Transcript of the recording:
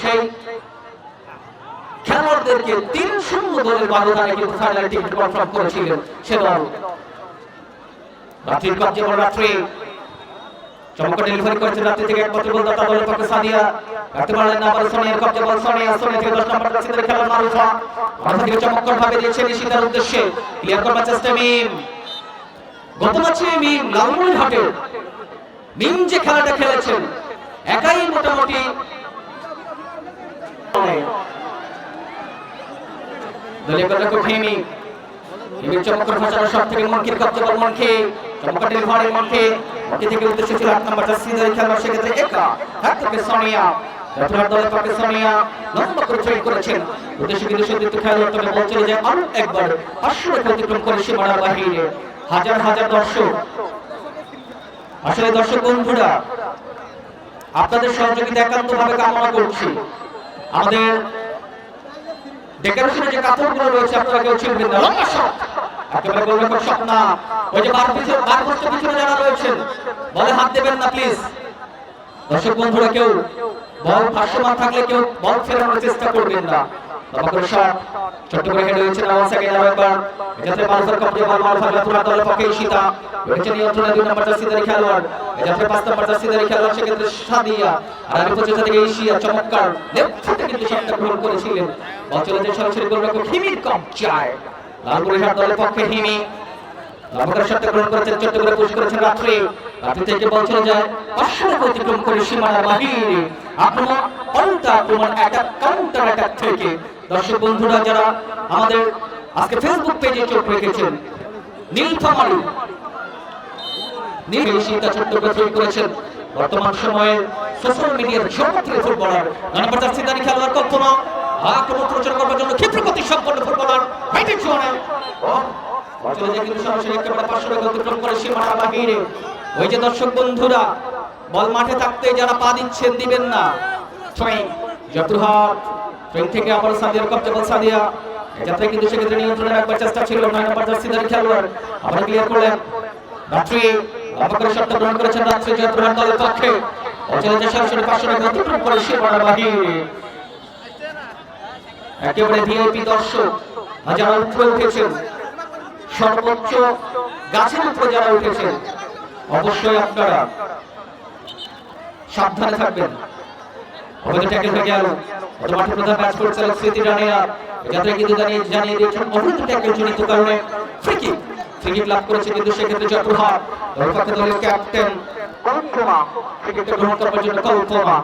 সেই খেলোয়াড়দেরকে তিন শূন্য ফাইনাল টিকিট কনফার্ম রাত্রির রাত্রি ডেলিভারি রাত্রি থেকে একমাত্র দলের পক্ষে সাদিয়া। না কবজে বল সোনিয়া সোনিয়া থেকে দশ নম্বর রাশিদের খেলার মারুফা। থেকে ভাবে নিশিতার উদ্দেশ্যে। ক্লিয়ার করবার চেষ্টা মিম। গত ম্যাচে মিম মিম যে খেলাটা খেলেছেন, একাই মোটামুটি দলীয় কর্ণক ভেমি ইমির চমৎকার ফাঁসানো সব থেকে মনকির কবজে বল মনকে। মনকে। থেকে উদ্দেশ্য ছিল আট নম্বর একা। হাত থেকে সোনিয়া। দলের পক্ষে সোনিয়া লম্বা করে করেছেন উদ্দেশ্য কিন্তু তবে আরও একবার। পাঁচশো অতিক্রম করে সীমানার বাহিরে। হাজার হাজার দর্শক। আসলে দর্শক বন্ধুরা, আপনাদের সহযোগিতা একান্তভাবে কামনা করছি। আমাদের ডেকোরেশনে যে কাপড়গুলো রয়েছে আপনারা কেউ ছিলবেন না একেবারে গোলরক্ষক শট না। ওই যে বার পিছনে, বার পোস্টের পিছনে যারা বলে হাত দেবেন না, প্লিজ। দর্শক বন্ধুরা, কেউ বল ভাসমান থাকলে কেউ বল চেষ্টা করবেন না। ছোট্ট করে হেড হয়েছে নামাজ সেকেন্ড একবার। যাতে মারুফার কবজে বল মারুফার লাতুরা দলের পক্ষে ঈশিতা। রয়েছে নিয়ন্ত্রণে দুই নম্বর জার্সিদারি খেলোয়াড়। থেকে। দর্শক বন্ধুরা, যারা আমাদের আজকে ফেসবুক পেজে চোখ রেখেছেন, নীলফামারী ছোট্ট করেছেন, বর্তমান সময়ে সোশ্যাল মিডিয়ার ফুটবলার সিদানি খেলোয়াড় কল্পনা আক্রমণ প্রচার করবার জন্য সম্পন্ন ফুটবলার হাইটেক জোনে চলে যায় কিন্তু সরাসরি একেবারে পাঁচশো টাকা অতিক্রম করে সীমানা বাহিরে। ওই যে দর্শক বন্ধুরা, বল মাঠে থাকতে যারা পা দিচ্ছেন, দিবেন না। ট্রেন থেকে আবার সাদিয়ার কবজা বল সাদিয়া কিন্তু সেক্ষেত্রে চেষ্টা ছিল নয় নম্বর খেলোয়াড়। আবার ক্লিয়ার করলেন, রাত্রি গ্রহণ করেছেন রাত্রি দলের পক্ষে। যে সরাসরি পাঁচশো টাকা অতিক্রম করে বাহিরে একেবারে ভিআইপি দর্শক যারা উপরে উঠেছেন। সর্বোচ্চ গাছের উপরে যারা উঠেছেন, অবশ্যই আপনারা সাবধানে থাকবেন। অবৈধ ট্যাকেল হয়ে গেল অত মাঠে প্রধান কাজ করছে স্মৃতি রানিয়া যাতে কিন্তু জানিয়ে জানিয়ে দিয়েছেন অবৈধ ট্যাকেল জনিত কারণে ফ্রিকি। ফ্রিকি লাভ করেছে কিন্তু সেক্ষেত্রে চট্টগ্রাম দলপক্ষে দলের ক্যাপ্টেন কল্পনা। ফ্রিকিটা গ্রহণ জন্য কল্পনা।